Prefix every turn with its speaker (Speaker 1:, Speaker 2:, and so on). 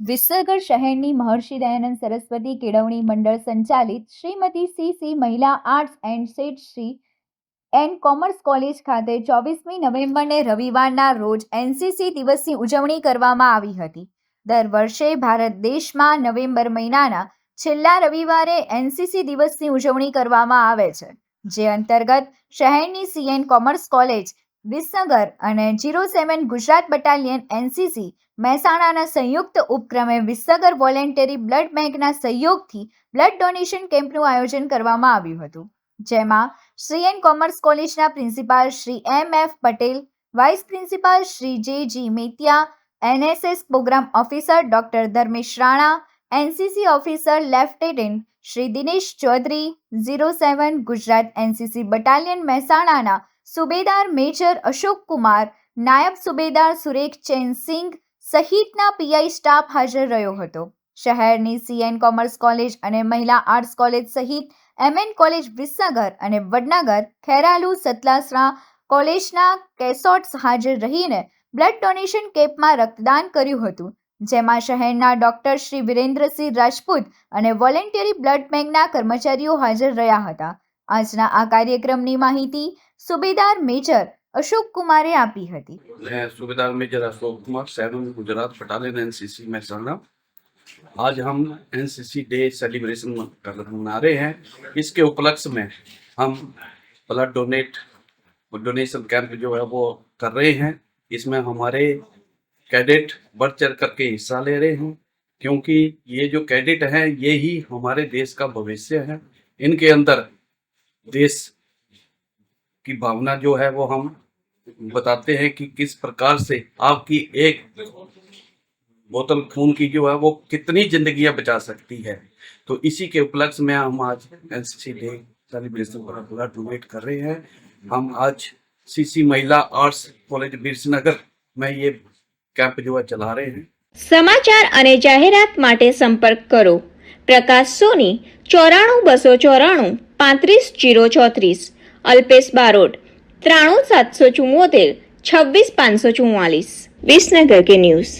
Speaker 1: વિસનગર શહેરની મહર્ષિ દયાનંદ સરસ્વતી કેળવણી મંડળ સંચાલિત શ્રીમતી સી સી મહિલા આર્ટ્સ એન્ડ સેટ શ્રી એન્ડ કોમર્સ કોલેજ ખાતે ચોવીસમી નવેમ્બરને રવિવારના રોજ એનસીસી દિવસની ઉજવણી કરવામાં આવી હતી. દર વર્ષે ભારત દેશમાં નવેમ્બર મહિનાના છેલ્લા રવિવારે એનસીસી દિવસની ઉજવણી કરવામાં આવે છે, જે અંતર્ગત શહેરની સીએન કોમર્સ કોલેજ, વિસનગર અને zero seven Gujarat battalion NCC મહેસાણાના સંયુક્ત ઉપક્રમે વિસનગર વોલેન્ટરી બ્લડ બેંકના સહયોગથી બ્લડ ડોનેશન કેમ્પનું આયોજન કરવામાં આવ્યું હતું, જેમાં સીએન કોમર્સ કોલેજના principal Shri M F Patel, vice principal Shri J G Metiya, NSS programme officer doctor Dharmesh Rana, NCC officer lieutenant Shri Dinesh Chaudhary, zero seven Gujarat NCC battalion મહેસાણાના સુબેદાર major Ashok Kumar, નાયબ સુબેદાર સુરેખ chain Singh સહિતના PI staff હાજર રહ્યો હતો. શહેરની CN commerce college અને મહિલા arts college સહિત એમએન કોલેજ વિસનગર અને વડનગર, ખેરાલુ સતલાસરા કોલેજના કેસોટ્સ હાજર રહીને બ્લડ ડોનેશન કેમ્પમાં રક્તદાન કર્યું હતું, જેમાં શહેરના ડોક્ટર શ્રી વિરેન્દ્રસિંહ રાજપૂત અને વોલેન્ટરી બ્લડ બેંકના કર્મચારીઓ હાજર રહ્યા હતા. આજના આ કાર્યક્રમની માહિતી સુબેદાર મેજર અશોક કુમારે આપી હતી.
Speaker 2: Subedar major Ashok Kumar seven Gujarat battalion NCC Mehsana आज हम एनसीसी डे सेलिब्रेशन मना रहे हैं। इसके उपलक्ष्य में हम ब्लड डोनेट डोनेशन कैंप जो है वो कर रहे हैं। इसमें हमारे कैडेट बढ़ चढ़ करके हिस्सा ले रहे हैं, क्योंकि ये जो कैडेट हैं, ये ही हमारे देश का भविष्य है। इनके अंदर देश की भावना जो है वो हम बताते हैं कि किस प्रकार से आपकी एक बोतल खून की जो है वो कितनी जिंदगियां बचा सकती है तो इसी के उपलक्ष्य में हम आज एनसीसी डे सेलिब्रेशन पर ब्लड डोनेट कर रहे हैं हम आज सीसी महिला आर्ट्स कॉलेज बीरसनगर में ये कैंप जो है चला रहे हैं
Speaker 3: સમાચાર અને જાહેરાત માટે સંપર્ક કરો પ્રકાશ સોની ચોરાણું બસો ચોરાણું પાંત્રીસ જીરો ચોત્રીસ અલ્પેશ બારોટ ત્રાણું સાતસો ચુમ્મોતેર છવ્વીસ પાંચસો ચુમ્માલીસ વિસનગર કે ન્યૂઝ